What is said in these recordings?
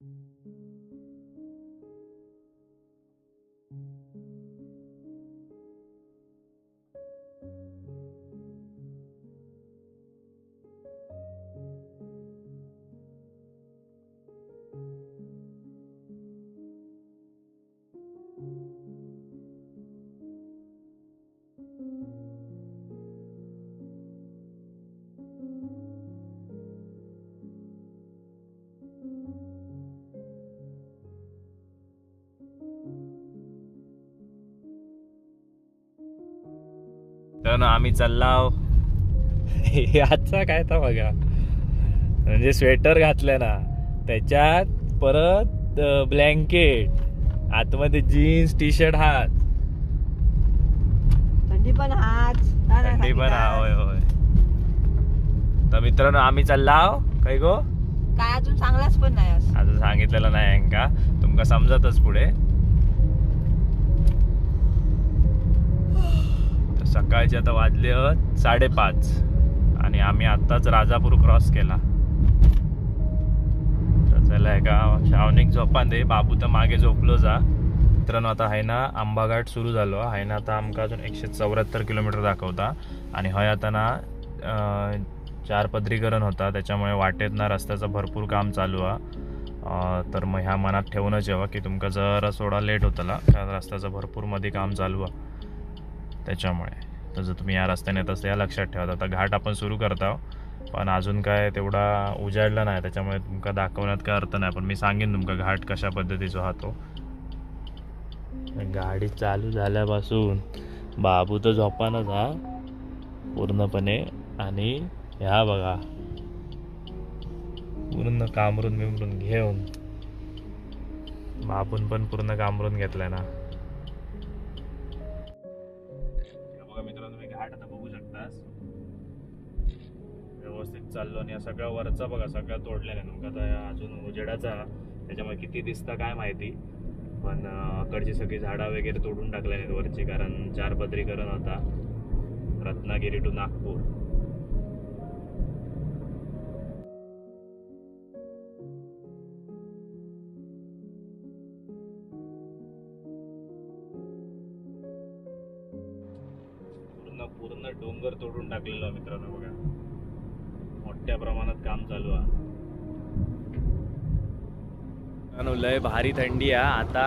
तर ना आम्ही चाललाव. याचा काय तर बघा. म्हणजे स्वेटर घातलं ना त्याच्यात परत ब्लँकेट आतमध्ये जीन्स टी शर्ट हात. थंडी पण हा ना, थंडी पण होय होय. तर मित्रांनो आम्ही चाललाव. काय गो? काय अजून चांगलाच पण नाही. आता सांगितलेलं नाही अंका तुमका समजतच पुढे. सकाळचे आता वाजले साडेपाच आणि आम्ही आत्ताच राजापूर क्रॉस केला. तर चला का शावनिक झोपान दे बाबू तर मागे झोपलो जा. मित्रांनो आता हाय ना आंबाघाट सुरू झालो. हाय ना आता आमका अजून एकशे चौऱ्याहत्तर किलोमीटर दाखवता. आणि हय आता ना चार पदरीकरण होता. त्याच्यामुळे वाटेत ना रस्त्याचं भरपूर काम चालू आहे तर मग ह्या मनात ठेवूनच जेव्हा की तुमका जरा सोडा लेट होतला. कारण रस्त्याचं भरपूरमध्ये काम चालू आहे त्याच्यामुळे. तर जर तुम्ही या रस्त्याने येत असता या लक्षात ठेवा. आता घाट आपण सुरू करता पण अजून काय तेवढा उजाडला नाही. त्याच्यामुळे तुमका दाखवण्यात काय अर्थ नाही. पण मी सांगेन तुमका घाट कशा पद्धतीचा राहतो गाडी चालू झाल्यापासून बाबू तर झोपानच हा. पूर्णपणे. आणि ह्या बघा. पूर्ण कामरून बिमरून घेऊन. बाबून पण पूर्ण कामरून घेतलाय ना. घाट आता बघू शकतास. व्यवस्थित चाललो आणि या सगळ्या वरचा बघा सगळ्या तोडलेला आहे आता या अजून उजेडाचा त्याच्यामुळे किती दिसतं काय माहिती. पण अकडची सगळी झाडं वगैरे तोडून टाकल्या आहेत वरची कारण चार पदरीकरण होता. रत्नागिरी टू नागपूर. डोंगर तोडून टाकलेलो आहे मित्रांनो बघा. मोठ्या प्रमाणात काम चालू आहे. लय भारी थंडी आहे. आता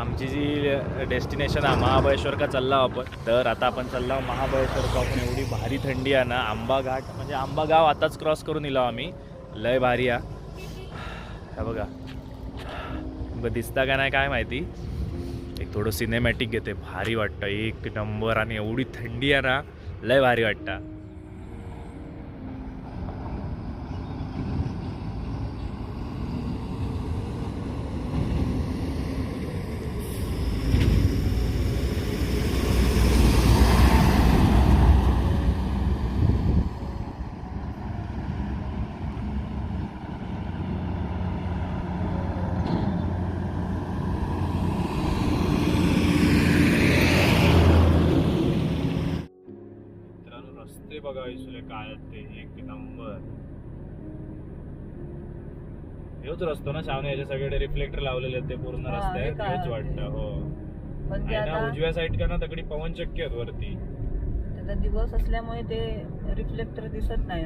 आमची जी डेस्टिनेशन आहे महाबळेश्वर का चालला आपण. तर आता आपण चालला महाबळेश्वर का आपण एवढी भारी थंडी आहे ना आंबा घाट म्हणजे आंबा गाव आताच क्रॉस करून इलो आम्ही. लय भारी आहे. हे बघा. दिसता का नाही काय माहिती? एक थोडं सिनेमॅटिक घेते. भारी वाटतं. एक नंबर आणि एवढी थंडी आहे ना लय भारी वाटतं मित्रांनो रस्ते बघा इसले काय आहेत ते एक नंबर हेच रस्तो ना शावने याच्या सगळे रिफ्लेक्टर लावलेले आहेत ते पूर्ण हा, रस्ते हे काय वाटतं हो. पण ते आणि ना आता उजव्या साईड का ना तगडी पवन चक्की आहेत वरती. त्याचा दिवस असल्यामुळे ते रिफ्लेक्टर दिसत नाही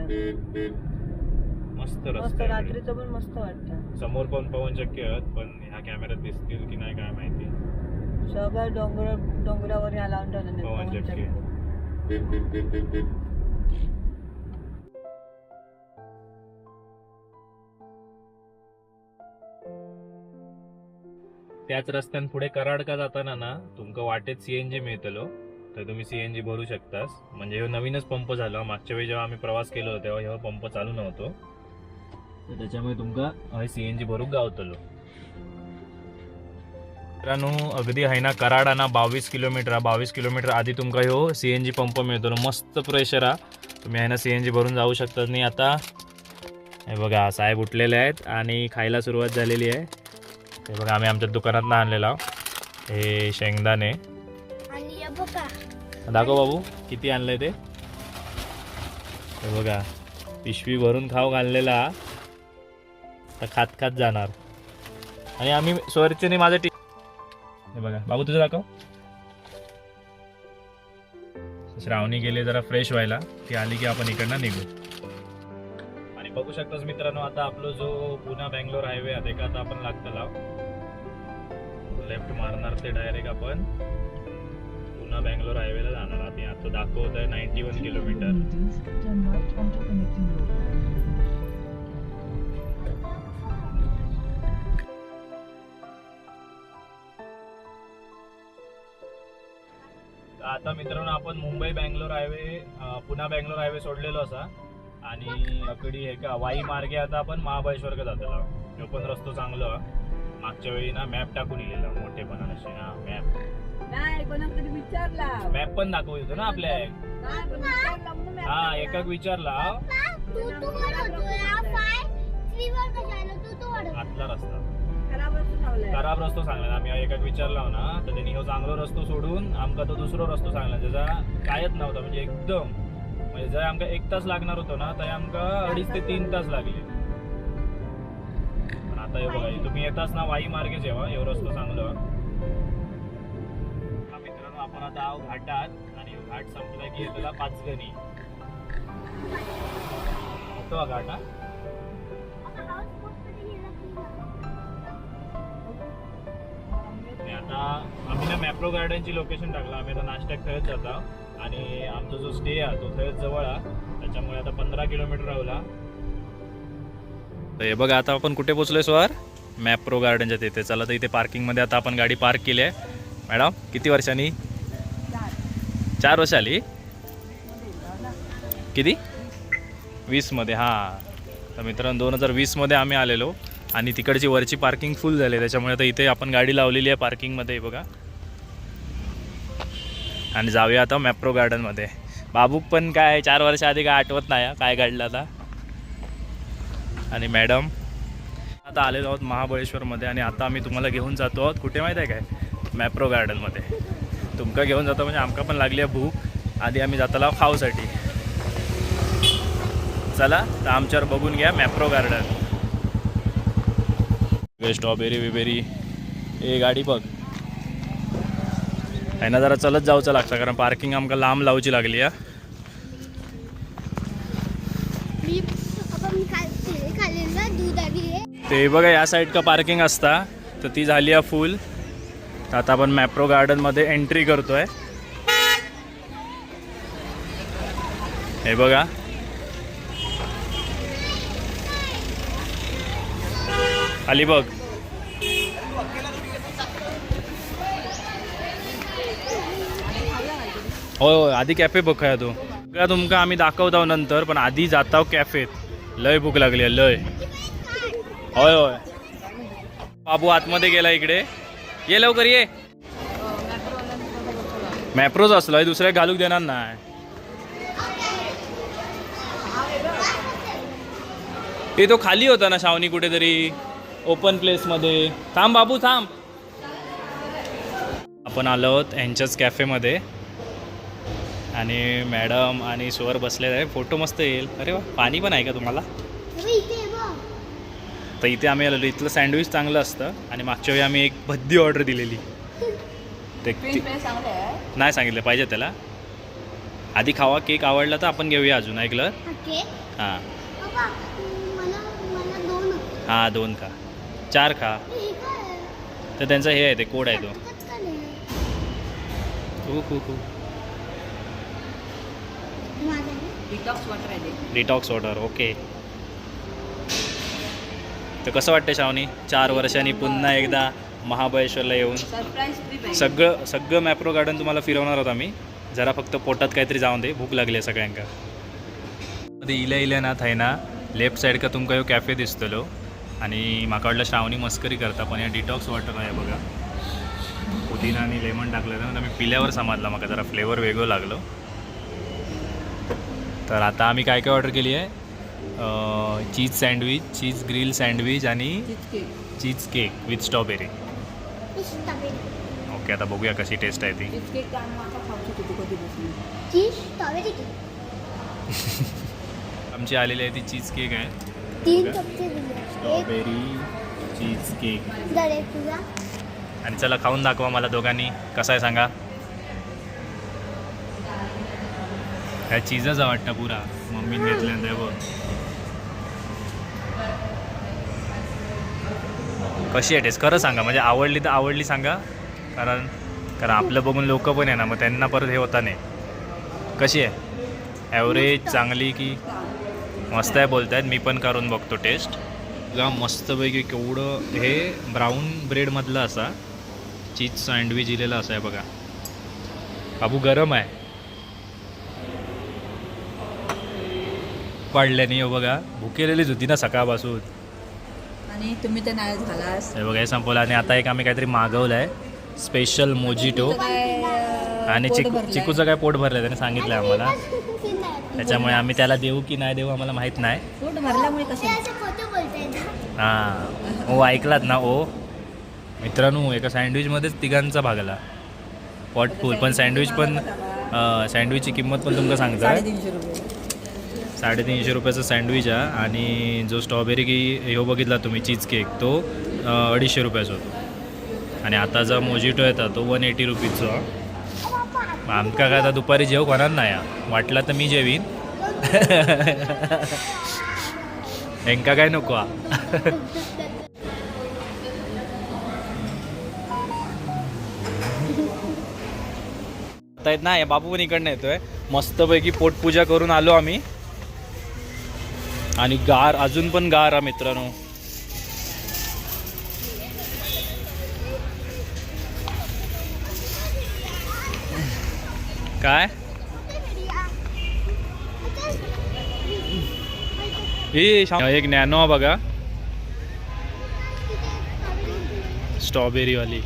मस्त मस्त रस्ते. रात्रीचं पण मस्त वाटतं. समोर पण पवन चक्की आहेत पण ह्या कॅमेऱ्यात दिसतील की नाही काय माहिती. सगळं डोंगर डोंगरावर ह्या लावून ठेवलं पवन चक्की. त्याच रस्त्यान पुढे कराड का जाताना ना तुमका वाटेत सीएनजी मिळतलो तर तुम्ही सीएनजी भरू शकतास. म्हणजे ह्यो नवीनच पंप झाला. मागच्या वेळी जेव्हा आम्ही प्रवास केलो होतो तेव्हा ह्यो पंप चालू नव्हतो. तर त्याच्यामुळे तुमका सीएनजी भरूक गावतलो. मित्रांनो अगदी आहे ना कराड ना बावीस किलोमीटर बावीस किलोमीटर आधी तुमका ह्यो सी एन जी पंप मिळतो मस्त प्रेशर हा तुम्ही आहे ना सी एन जी भरून जाऊ शकतात. आणि आता हे बघा साहेब उठलेले आहेत आणि खायला सुरुवात झालेली आहे. हे बघा आम्ही आमच्या दुकानात आणलेला आहोत. हे शेंगदाणे. दाखव बाबू किती आणलंय ते? हे बघा पिशवी भरून खाऊ घाललेला. तर खात खात जाणार. आणि आम्ही स्वरचेने माझं टी हे बघा बाबू तुझं दाखव. श्रावणी गेले जरा फ्रेश व्हायला. ती आली की आपण इकडनं निघू. बघू शकताच मित्रांनो आता आपला जो पुणे बँगलोर हायवे आहे का आता आपण लागतं लाव. लेफ्ट मारणार ते डायरेक्ट आपण. पुन्हा बँगलोर हायवेला जाणार आता आता दाखवत आहे नाईन्टी वन किलोमीटर आता मित्रांनो आपण मुंबई बँगलोर हायवे पुन्हा बँगलोर हायवे सोडलेलो असा. आणि अकडी हे का वाई मार्गे आता आपण महाबळेश्वर का जातलो तो पण रस्तो चांगलो हा. मागच्या वेळी ना मॅप टाकून लिहिलेला मोठेपणा असे हा मॅप नाही कोणाला तरी विचारला? मॅप पण दाखवू येतो ना आपल्या. पण हा. एकाक विचारला हा. आतला रस्ता. खराब रस्ता ठेवलाय खराब रस्तो सांगला आम्ही एकाक विचारला ना तर त्यांनी हो चांगलो रस्तो सोडून आमका तो दुसरो रस्तो सांगला त्याचा कायच नव्हता म्हणजे एकदम म्हणजे जर आमका एक तास लागणार होतो ना तर आमकां अडीच ते तीन तास लागले. पण आता हे बघा तुम्ही येताच ना वाई मार्गे जेव्हा एवढं रस्तो चांगलं. मित्रांनो आपण आता आहो घाटात आणि घाट संपला की येतला पाचगणी. होतो हा घाट हा आणि आता आम्ही ना मॅप्रो गार्डनची लोकेशन टाकलं. आम्ही आता नाश्त्याक खरंच जाता. आणि आमचा जो स्टे आहे तो थंयच जवळ आहे. त्याच्यामुळे आता पंधरा किलोमीटर राहिला. तर हे बघा आता आपण कुठे पोचलोय स्वार मॅप्रो गार्डनच्या तिथे. चला तर इथे पार्किंगमध्ये आता आपण गाडी पार्क केली आहे. मॅडम किती वर्षांनी? चार वर्ष आली किती वीसमध्ये हां. तर मित्रांनो दोन हजार वीसमध्ये आम्ही आलेलो. आणि तिकडची वरची पार्किंग फुल झाली त्याच्यामुळे आता इथे आपण गाडी लावलेली आहे पार्किंगमध्ये बघा. आणि जाऊया आता मॅप्रो गार्डनमध्ये. बाबू पण काय चार वर्ष आधी काय आठवत नाही काय घडलं आता. आणि मॅडम आता आलेलो आहोत महाबळेश्वरमध्ये आणि आता आम्ही तुम्हाला घेऊन जातो आहोत. कुठे माहीत आहे काय? मॅप्रो गार्डनमध्ये. तुमका घेऊन जातो म्हणजे आमका पण लागली आहे भूक. आधी आम्ही जाताला खाऊसाठी. चला तर आमच्यावर बघून घ्या मॅप्रो गार्डन. स्ट्रॉबेरी बिबेरी ए गाडी बघ. आहे ना जरा चलत जाऊचं लागतं कारण पार्किंग आमका लांब लावची लागली आहे आहे ते बघा या साईड का पार्किंग असता. तर ती झाली आहे फुल तर आता आपण मॅप्रो गार्डनमध्ये एंट्री करतोय. हे बघा. खाली बघ. होय होय आधी कॅफे बघूया तू. सगळं तुमका आम्ही दाखवतो नंतर पण आधी जाताव कॅफेत लय भूक लागली आहे लय. होय होय. बाबू आतमध्ये गेला इकडे. ये लवकर ये. मॅप्रोच असलो दुसऱ्या घालूक देणार नाही. ते तो खाली होता ना शावनी कुठेतरी. ओपन प्लेसमध्ये थांब बाबू थांब. आपण आलो आहोत यांच्याच कॅफेमध्ये आणि मॅडम आणि स्वर बसले आहे फोटो मस्त येईल अरे वा पाणी पण आहे का तुम्हाला तर इथे आम्ही आलेलो इथलं सँडविच चांगलं असतं आणि मागच्या वेळी आम्ही एक भद्दी ऑर्डर दिलेली ते नाही सांगितलं पाहिजे त्याला आधी खावा केक आवडला तर आपण घेऊया अजून ऐकलं हां. हां दोन खा चार खा हे? तर त्यांचा हे आहे ते कोड आहे तो खटखट का नाही? डिटॉक्स वॉटर आहे. डिटॉक्स ओके तर कसं वाटतं शावनी चार वर्षांनी पुन्हा एकदा महाबळेश्वरला येऊन सगळं सगळं मॅप्रो गार्डन तुम्हाला फिरवणार आहोत आम्ही. जरा फक्त पोटात काहीतरी जाऊन दे भूक लागली आहे सगळ्यांका. मध्ये इल्या इल्या ना थंय ना लेफ्ट साईड का तुमका ह्यो कॅफे दिसतलो. आणि म्हाका वाटलं श्रावणी मस्करी करता पण या डिटॉक्स वॉटर आहे बघा. पुदिना आणि लेमन टाकलं ना मी पिल्यावर समजला म्हाका जरा फ्लेवर वेगळं लागलो. तर आता आम्ही काय काय ऑर्डर केली आहे? Cheese sandwich cheese grill sandwich आणि cheese cake. With strawberry. Okay आता बघूया कशी टेस्ट आहे ती. आमची आलेली आहे ती चीज केक आहे. Strawberry cheesecake. आणि चला खाऊन दाखवा मला दोघांनी. कसा आहे सांगा? ह्या चीजच वाटतं पुरा. मम्मी घेतल्यानंतर बघ. कशी आहे टेस्ट खरं सांगा म्हणजे आवडली तर आवडली सांगा. कारण कारण आपलं बघून लोक पण आहे ना मग त्यांना परत हे होता नाही. कशी आहे? ॲव्हरेज चांगली की मस्त आहे बोलतायत? मी पण करून बघतो टेस्ट गा मस्तपैकी केवढं हे ब्राऊन ब्रेडमधलं असा चीज सँडविच दिलेला असा आहे बघा. बाबू गरम आहे. वाढल्याने हो बघा भुकेलेलीच होती ना सकाळपासून. आणि तुम्ही ते नाही झालास. हे बघा हे संपवलं. आणि आता एक आम्ही काहीतरी मागवलं आहे स्पेशल मोजिटो आणि चिकू चिकूचं काय पोट भरलं त्याने सांगितलं आम्हाला. त्याच्यामुळे आम्ही त्याला देऊ की नाही देऊ आम्हाला माहीत नाही. पोट भरल्यामुळे कसं? हां ओ ऐकलात ना ओ? मित्रांनो एका सँडविचमध्येच तिघांचा भागला. Pot full. पण सँडविच पण सँडविचची किंमत पण तुमका सांगता साडेतीनशे रुपयाचा सँडविच आहे आणि जो स्ट्रॉबेरी की ह्यो बघितला तुम्ही चीज केक तो अडीचशे रुपयाचा होतो. आणि आता जो मोजिटो येता तो वन एटी रुपीजचा. आमका काय आता दुपारी जेव होणार नाही वाटला तर मी जेवीन. हेंका काय नको? आता येत नाही बापू पण इकडनं येतोय. मस्तपैकी पोटपूजा करून आलो आम्ही. आणि गार अजून पण गार आहे मित्रांनो. काय? हे एक नॅनो बघा. स्ट्रॉबेरी वाली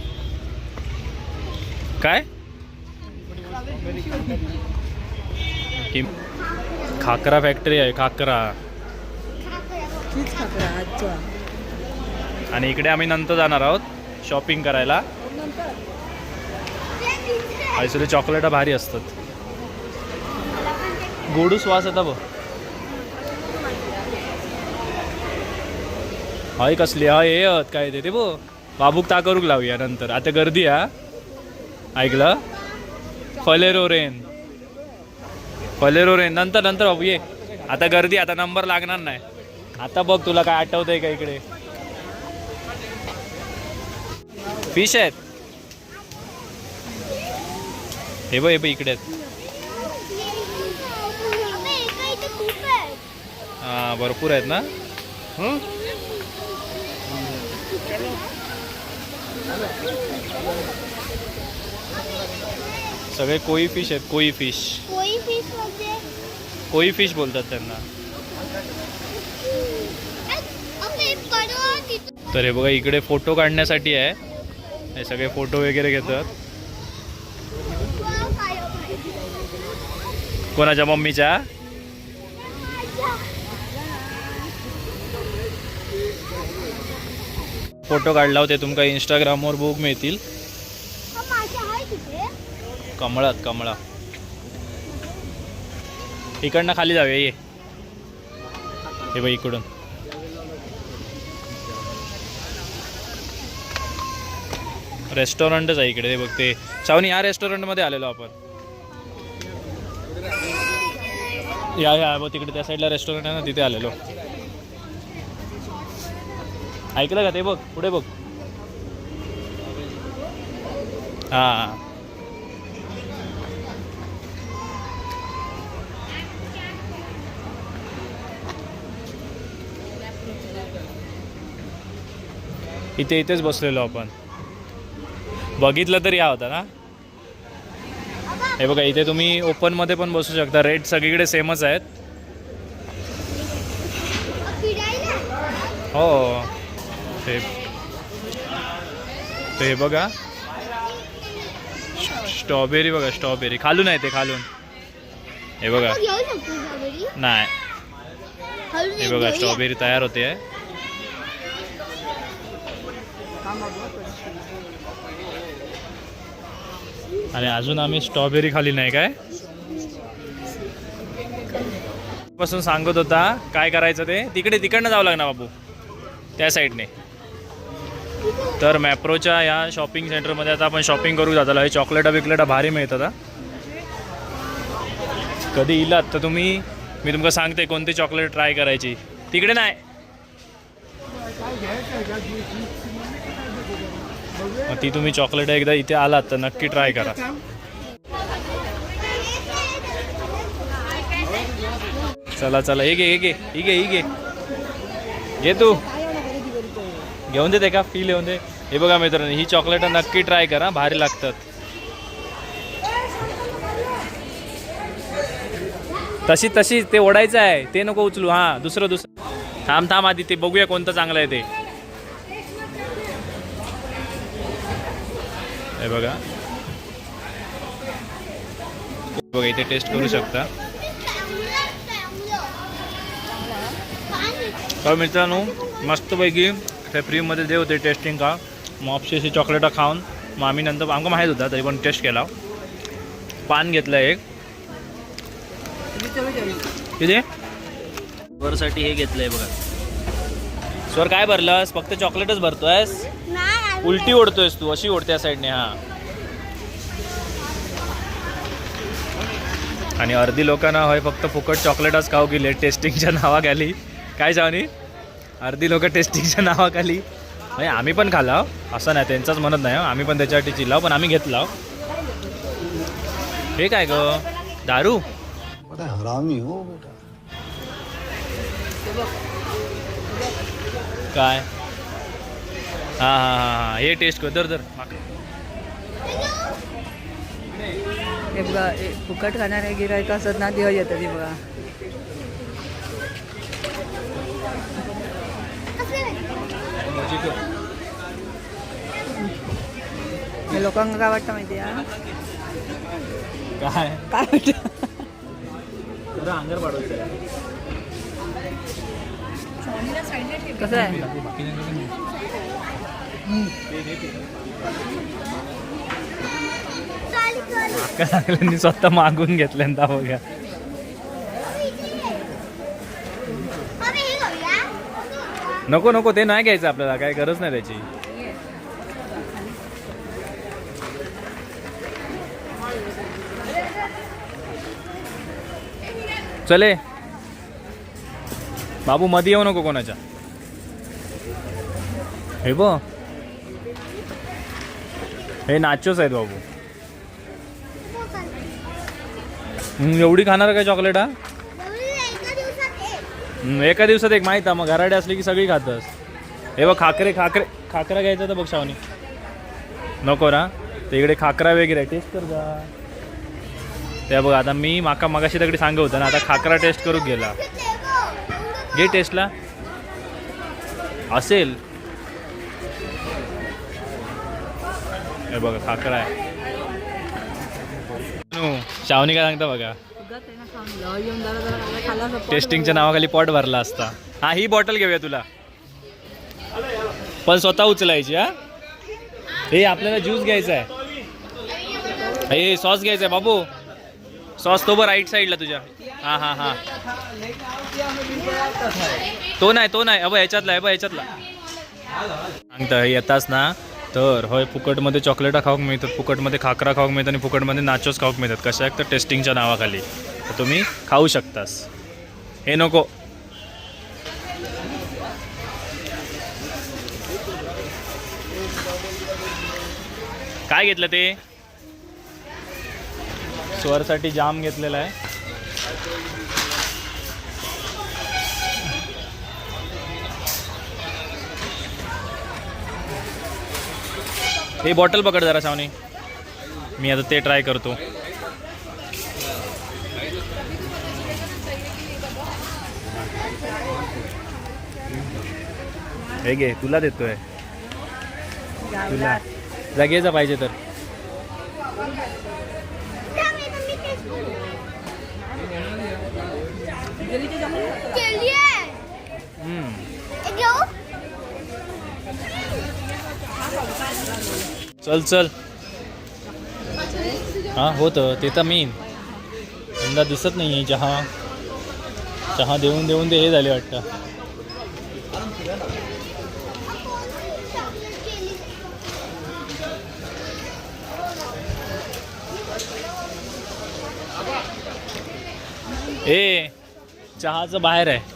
काय खाकरा फॅक्टरी आहे खाकरा. तीच खाकरा आजचा आणि इकडे आम्ही नंतर जाणार आहोत शॉपिंग करायला. आयसोले चॉकलेट भारी असतात. गोडू श्वास येता बघ. हय कसली हय हे हत काय ते ते बघ. बाबूक ता करूक लावूया नंतर. आता गर्दी हा. ऐकलं? फलेरो रेन. फलेरो रेन. नंतर नंतर बाबू ये. आता गर्दी आता नंबर लागणार नाही. आता बघ तुला काय आठवतंय का इकडे? फिश आहेत. हे बघ हे बघ इकडे आहेत. हा भरपूर आहेत ना? हं? सगळे कोई फिश आहेत कोई फिश कोई फिश म्हणजे? कोई फिश बोलतात त्यांना अबे, कडवा तिथं. तर हे बघा इकडे फोटो काढण्यासाठी आहे. हे सगळे फोटो वगैरे घेतात. कोणाच्या मम्मीच्या? फोटो काढला होते तुमका इंस्टाग्रामवर बुक मिळतील. कमळात कमळा इकडनं खाली जाऊया ये. हे बघ इकडून. रेस्टॉरंटच आहे इकडे बघते बघ ते. सावनी या रेस्टॉरंटमध्ये आलेलो आपण. या या बघ तिकडे त्या साईडला रेस्टॉरंट आहे ना तिथे आलेलो. ऐकलं का ते बघ? पुढे बघ. हां. इथे इथेच बसलेलो आपण. बघितलं तर या होता ना? हे बघा इथे तुम्ही ओपनमध्ये पण बसू शकता. रेट सगळीकडे सेमच आहेत. हो. ते हे बघा. स्ट्रॉबेरी बघा स्ट्रॉबेरी खालून आहे ते खालून. हे बघा. नाही. हे बघा स्ट्रॉबेरी तयार होते. आहे आणि अजून आम्ही स्ट्रॉबेरी खाली नाही काय? पासून सांगत होता काय करायचं ते? तिकडे तिकडनं जावं लागणार बाबू. त्या साईडने. तर मॅप्रोच्या या शॉपिंग सेंटरमध्ये आता आपण शॉपिंग करू जाताला. हे चॉकलेटा बिकलेटा भारी मिळतात आता कधी इलात तर तुम्ही मी तुमका सांगते कोणती चॉकलेट ट्राय करायची. तिकडे नाही. मग ती तुम्ही चॉकलेट एकदा इथे आलात तर नक्की ट्राय करा. चला चला हे घे हे घे ही घे ही घे. घे तू. घेऊन दे ते का? फील येऊन दे. हे बघा मित्रांनो ही चॉकलेट नक्की ट्राय करा भारी लागतात. तशी तशी ते ओढायचं आहे. ते नको उचलू हां दुसरं दुसरं. थांब थांब आधी ते बघूया कोणतं चांगलं आहे ते. हे बघा. बघा इथे टेस्ट करू शकता. तर मित्रांनो मस्तपैकी ते फ्रीमध्ये जे होते टेस्टिंग का मग ऑप्शेशी चॉकलेटा खाऊन मग आम्ही नंतर आमका माहीत होता तरी पण टेस्ट केला. पान घेतलं एक. किती? वरसाठी हे घेतलंय बघा. स्वर काय भरलास? फक्त चॉकलेटच भरतोयस? उलटी ओढतोयस तू अशी ओढते या साईडने हा. आणि अर्धी लोकांना होय फक्त फुकट चॉकलेटच खाऊ गेले टेस्टिंगच्या नावाखाली. काय जावनी? अर्धी लोक टेस्टिंगच्या नावाखाली. नाही आम्ही पण खाला असं नाही त्यांचंच म्हणत नाही हं. आम्ही पण त्याच्यासाठी चिल्लाव पण आम्ही घेतला हे काय ग? दारू? बड़ा हरामी हो बेटा. काय? हां हां हां हां. हे टेस्ट कर. दर दर. हे बघा हे फुकट खाणारे गिरायक असत ना देव येतं ती बघा. हे लोकांना काय वाटतं माहिती आहे? काय? काय वाटतं? अंगार पाडवायचं कसं आहे? काय स्वतः मागून घेतल्यांदा बघा नको नको ते नाही घ्यायचं आपल्याला काय गरज नाही त्याची. चले. बाबू मध्ये येऊ नको कोणाच्या. हे ब हे नाचोच आहेत बाबू. एवढी खाणार काय चॉकलेट हा? एका दिवसात एक माहीत आहे मग घराडे असली की सगळी खातस. हे बघ खाकरे खाकरे खाकरा घ्यायचा तर बघ शावनी नको ना ते इकडे खाकरा वगैरे टेस्ट कर जा. ते बघ आता मी माका मगाशी तकडे सांगत होतं ना आता खाकरा टेस्ट करू गेला घे टेस्टला असेल. हे बघा खाकरा आहे. शावनी काय सांगता बघा. टेस्टिंगच्या नावाखाली पॉट भरला असता. हा ही बॉटल घेऊया तुला. पण स्वतः उचलायची हा? हे आपल्याला ज्यूस घ्यायचा आहे. हे सॉस घ्यायचा आहे बाबू. सॉस तो बघ राईट साईडला तुझ्या. हा हा हा. तो नाही तो नाही. अबा ह्याच्यातला आहे बघ ह्याच्यातला सांगता येतास येताच ना? तर होय फुकटमध्ये चॉकलेटा खाऊक मिळतात फुकटमध्ये खाकरा खाऊक मिळतात आणि फुकटमध्ये नाचोस खाऊक मिळतात. कशा एक तर टेस्टिंगच्या नावाखाली. तर तुम्ही खाऊ शकतास. हे नको. काय घेतलं ते? स्वरसाठी जाम घेतलेला आहे. हे बॉटल पकड जरा सावनी. मी आता ते ट्राय करतो. हे घे तुला देतोय. तुला. लगेच पाहिजे तर. चल चल. हां होतं. ते तर मेन धंदा दिसत नाही आहे चहा. चहा देऊन देऊन ते हे झाले वाटतं. ए चहाचं बाहेर आहे.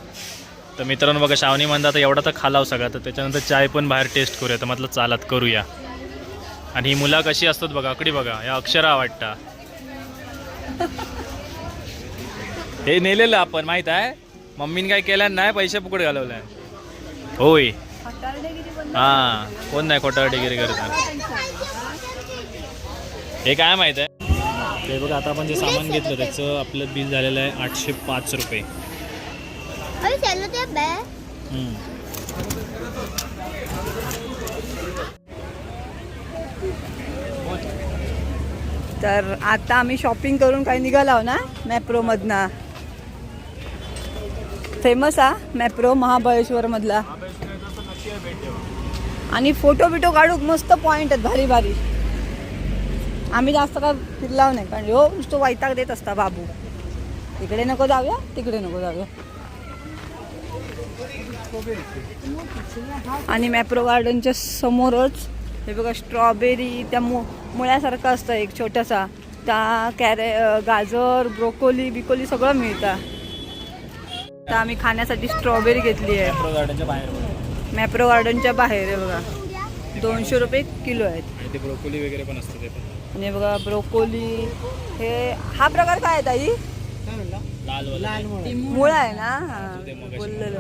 तर मित्रांनो बघा श्रावणी म्हणता तर एवढा तर खालाव सगळा तर त्याच्यानंतर चाय पण बाहेर टेस्ट करूया. तर म्हटलं चालत करूया. आणि ही मुलं कशी असतात बघा आकडी बघा या अक्षरा वाटता. हे नेलेलं आपण माहीत आहे? मम्मीने काय केलं नाही पैसे फुकट घालवलाय होय. हा कोण नाही खोटा डिग्री करतात हे काय माहीत आहे? ते बघा आता आपण जे सामान घेतलं त्याचं आपलं बिल झालेलं आहे आठशे पाच रुपये. तर आता आम्ही शॉपिंग करून काही निघालो ना मॅप्रोमधनं फेमस हा मॅप्रो महाबळेश्वरमधला आणि फोटो बिटो काढूक मस्त पॉईंट आहेत भारी भारी. आम्ही जास्त काय फिरलाव नाही कारण हो नुसतं वैताग देत असता बाबू. इकडे नको जाऊया तिकडे नको जाऊया. आणि मॅप्रो गार्डनच्या समोरच हे बघा स्ट्रॉबेरी त्या मु मुळ्यासारखं असतं एक छोटासा. त्या कॅरे गाजर ब्रोकोली बिकोली सगळं मिळतं. तर आम्ही खाण्यासाठी स्ट्रॉबेरी घेतली आहे. मॅप्रो गार्डनच्या बाहेर बघा. मॅप्रो गार्डनच्या बाहेर आहे बघा. दोनशे रुपये किलो आहेत. ब्रोकोली वगैरे पण असतं आणि बघा ब्रोकोली हे हा प्रकार काय आहे ताई? लाल मुळा. आहे ना? हा बोललेलं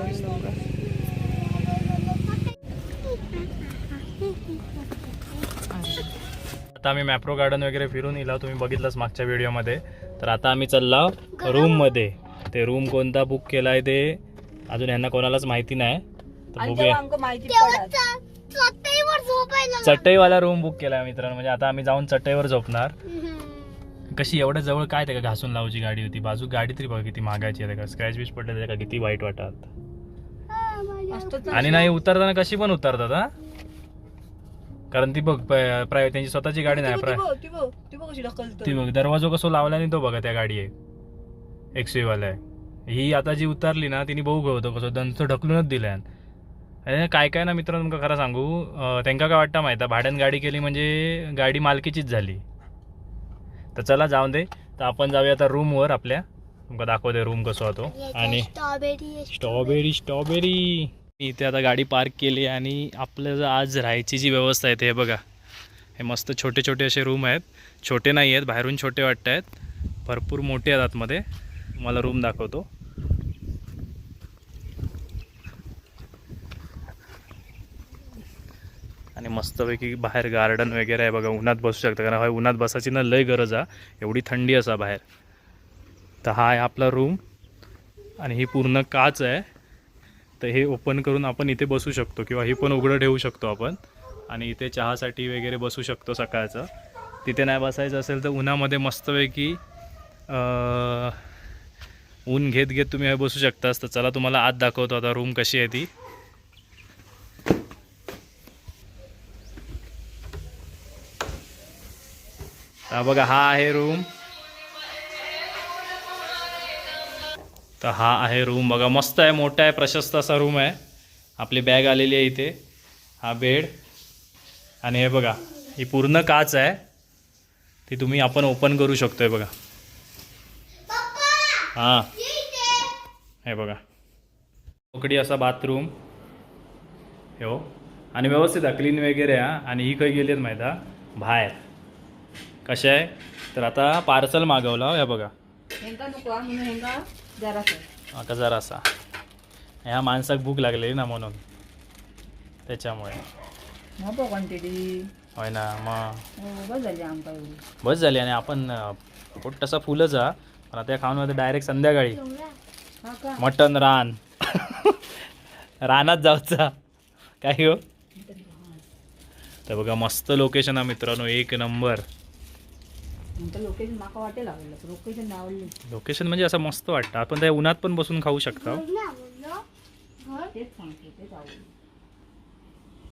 आता आम्ही मॅप्रो गार्डन वगैरे फिरून येलो तुम्ही बघितलंच मागच्या व्हिडिओमध्ये. तर आता आम्ही चालला रूममध्ये ते रूम कोणता बुक केला आहे ते अजून यांना कोणालाच माहिती नाही. तर बघूया. चटईवाला रूम बुक केला मित्रांनो. म्हणजे आता आम्ही जाऊन चटईवर झोपणार. कशी एवढ्या जवळ काय ते का घासून लावायची गाडी होती? बाजू गाडी तरी बघा किती मागायची आहे का स्क्रॅच बिच पडले त्याच्या का? किती वाईट वाटत. आणि नाही उतरताना कशी पण उतरतात हा? कारण ती बघ प्राय त्यांची स्वतःची गाडी नाही प्राय. ती बघ, दरवाजा कसं लावला नाही तो बघा त्या गाडी आहे. एक्सवेवाला आहे. ही आता जी उतरली ना तिने बघू होतं कसं दंत ढकलूनच दिल्यान आणि काय काय ना मित्रांनो तुमका खरं सांगू त्यांका काय वाटतं माहिती भाड्यान गाडी केली म्हणजे गाडी मालकीचीच झाली. तर चला जाऊन दे. तर आपण जाऊया आता रूमवर आपल्या. तुमका दाखवते रूम कसं होतो. आणि स्ट्रॉबेरी स्ट्रॉबेरी स्ट्रॉबेरी इथे आता गाडी पार्क केली आणि आपलं जर आज राहायची जी व्यवस्था आहे ते बघा. हे मस्त छोटे छोटे असे रूम आहेत. छोटे नाही आहेत बाहेरून छोटे वाटत आहेत. भरपूर मोठे आहेत आतमध्ये. मला रूम दाखवतो. आणि मस्तपैकी बाहेर गार्डन वगैरे आहे बघा उन्हात बसू शकता. कारण हा उन्हात बसायची ना लय गरज आहे एवढी थंडी असा बाहेर. तर हा आहे आपला रूम आणि ही पूर्ण काच आहे. तर हे ओपन करून आपण इथे बसू शकतो किंवा ही पण उघडं ठेवू शकतो आपण. आणि इथे चहासाठी वगैरे बसू शकतो सकाळचं. तिथे नाही बसायचं असेल तर उन्हामध्ये मस्तपैकी ऊन घेत घेत तुम्ही हे बसू शकतास. तर चला तुम्हाला आत दाखवतो आता रूम कशी आहे ती. बघा हा आहे रूम तर हा आहे रूम बघा मस्त आहे मोठा आहे प्रशस्त असा रूम आहे. आपली बॅग आलेली आहे इथे. हा बेड आणि हे बघा ही पूर्ण काच आहे. ती तुम्ही आपण ओपन करू शकतोय बघा. हां. हे बघा. उकडी असा बाथरूम हो आणि व्यवस्थित आहे क्लीन वगैरे आहे हा. आणि ही काही गेली आहेत माहीत हा बाहेर. कशा आहे? तर आता पार्सल मागवलं हे बघा. जरासं. आता जरा असा ह्या माणसाक भूक लागलेली ना म्हणून. त्याच्यामुळे. होय ना मग. हो बस झाली आणि आपण पोट तसा फुलच हा. पण आता खाऊन होतं डायरेक्ट संध्याकाळी. मटन रान. रानात जाऊचा. काय हो? तर बघा मस्त लोकेशन हा मित्रांनो एक नंबर. नंतर लोकेशन माका वाटेल आवडलं लोकेशन आवडली. लोकेशन म्हणजे असं मस्त वाटतं. आपण त्या उन्हात पण बसून खाऊ शकता. ना बोललो घर तेच सांगते तेच आवडलं.